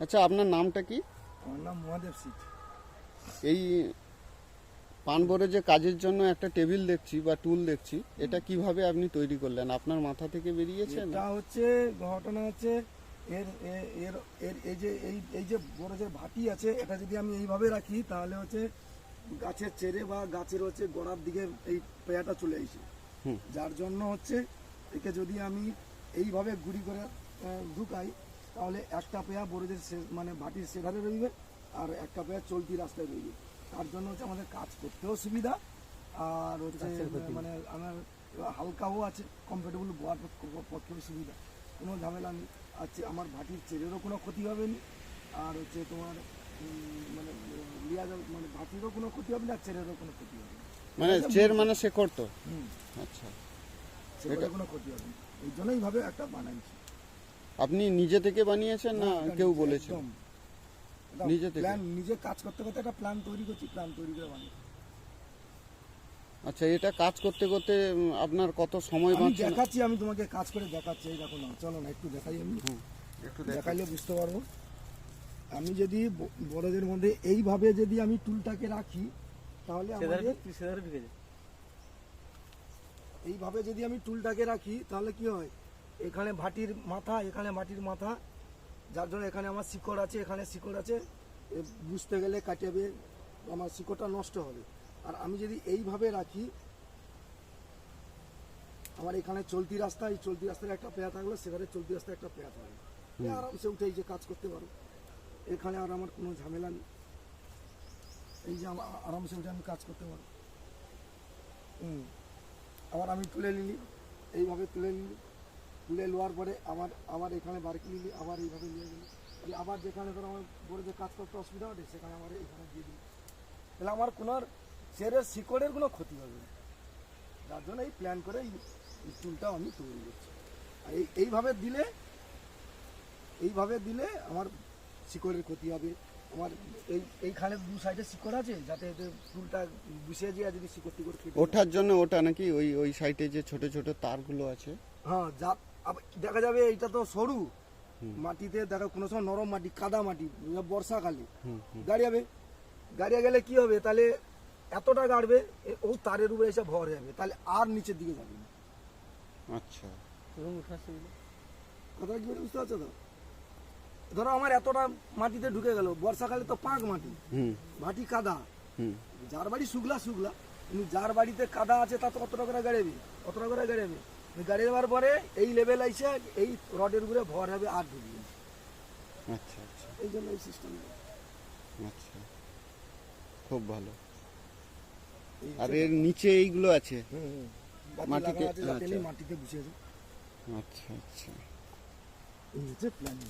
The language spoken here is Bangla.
আচ্ছা আপনার নামটা কি? আমার নাম মহাদেব এই পানবোরে যে কাজের জন্য একটা টেবিল দেখছি বা টুল দেখছি এটা কীভাবে আপনি তৈরি করলেন? আপনার মাথা থেকে বেরিয়েছে না? এটা হচ্ছে ঘটনা হচ্ছে এর এর এর এই যে এই এই যে বড় যে ভাটি আছে এটা যদি আমি এইভাবে রাখি তাহলে হচ্ছে গাছের চেরে বা গাছের হচ্ছে গোড়ার দিকে এই পেয়াটা চলে আসে। হুম। যার জন্য হচ্ছে একে যদি আমি এইভাবে গুড়ি করে ঢুকাই তাহলে একটা পেয়া বড়দের মানে ভাটির সেধারে রইবে আর একটা পেয়া চলতি রাস্তায় রইবে। তার জন্য হচ্ছে আমাদের কাজ করতেও সুবিধা। আর হচ্ছে মানে আমার হালকাও আছে কমফোর্টেবল বোয়ার পক্ষেও সুবিধা। কোনো ঝামেলা নেই। আর চে- আমার ভাটির চেরেরও কোনো ক্ষতি হবে না। আর হচ্ছে তোমার মানে লিয়া মানে ভাটিরও কোনো ক্ষতি হবে না আর চেরেরও কোনো ক্ষতি হবে না। মানে চের মানে সে করতো? হুম। আচ্ছা। চেরেরও কোনো ক্ষতি হবে না। এই জন্যই ভাবে একটা বানাইছি। আপনি নিজে থেকে বানিয়েছেন না কেউ বলেছে? একদম। নিজে থেকে? প্ল্যান নিজে কাজ করতে করতে একটা প্ল্যান তৈরি করছি প্ল্যান তৈরি করে বানিয়েছি আচ্ছা এটা কাজ করতে করতে উম, আপনার কত সময় আমি বাঁচছে দেখাচ্ছি আমি তোমাকে কাজ করে দেখাচ্ছি এই দেখো না চলো না একটু দেখাই আমি। একটু দেখাইলে বুঝতে পারব। আমি যদি ব- বড়দের মধ্যে এইভাবে যদি আমি টুলটাকে রাখি তাহলে আমাদের এইভাবে যদি আমি টুলটাকে রাখি তাহলে কি হয়? এখানে ভাটির মাথা এখানে মাটির মাথা। যার জন্য এখানে আমার শিকড় আছে এখানে শিকড় আছে। এ বুঝতে গেলে কাটাবে আমার শিকড়টা নষ্ট হবে। আর আমি যদি এইভাবে রাখি আমার এখানে চলতি রাস্তা এই চলতি রাস্তায় একটা পেয়া থাকল সেখানে চলতি রাস্তায় একটা পেয়া থাকল। আরামসে উঠে এই যে কাজ করতে পারো। এখানে আর আমার কোনো ঝামেলা নেই। এই যে আমার আরামসে উঠে আমি কাজ করতে পারব। হুম। আবার আমি তুলে নিলি। এইভাবে তুলে নিলি। তুলে নেওয়ার পরে আমার আমার এখানে বারকি নিলি আবার এইভাবে নিয়ে গেলি। দিয়ে আবার যেখানে ধরো আমার বলে যে কাজ করতে অসুবিধা হবে সেখানে আমার এখানে দিয়ে দিলি। তাহলে আমার কোনো চেরের শিকড়ের কোনো ক্ষতি হবে না। যার জন্য এই প্ল্যান করে এই টুলটা আমি তৈরি করছি। আর এই এইভাবে দিলে এইভাবে দিলে আমার শিকড়ের ক্ষতি হবে। আমার এই এইখানে দু সাইডে শিকড় আছে যাতে ফুলটা বসে যায় যদি শিকড় টিকড় ওঠার জন্য ওটা নাকি ওই ওই সাইডে যে ছোট ছোট তারগুলো আছে? হ্যাঁ যা দেখা যাবে এটা তো সরু। মাটিতে দেখো কোনো সময় নরম মাটি কাদা মাটি বর্ষাকালে। গাড়িয়াবে গাড়িয়া গেলে কি হবে? তাহলে এতটা গাড়বে এ- ও তারের উপরে এসে ভর যাবে। তাহলে আর নিচের দিকে যাবে না। আচ্ছা। কথাটা কি বুঝতে পারছ তো? ধরো আমার এতটা মাটিতে ঢুকে গেল বর্ষাকালে তো পাঁক মাটি। হুম। মাটি কাদা। যার বাড়ি শুকলা শুকলা। কিন্তু যার বাড়িতে কাদা আছে তা তো কতটা করে গাড়াবে কতটা করে গাড়াবে গাড়ি দেওয়ার পরে এই লেভেল আইসে এই রডের উপরে ভর হবে আর ঢুকবে আচ্ছা আচ্ছা। এই জন্য এই সিস্টেম আচ্ছা। খুব ভালো। আর এর নিচে এইগুলো আছে। মাটিতে- আচ্ছা। মাটিতে বসে আছে আচ্ছা আচ্ছা। এই হচ্ছে প্ল্যানিং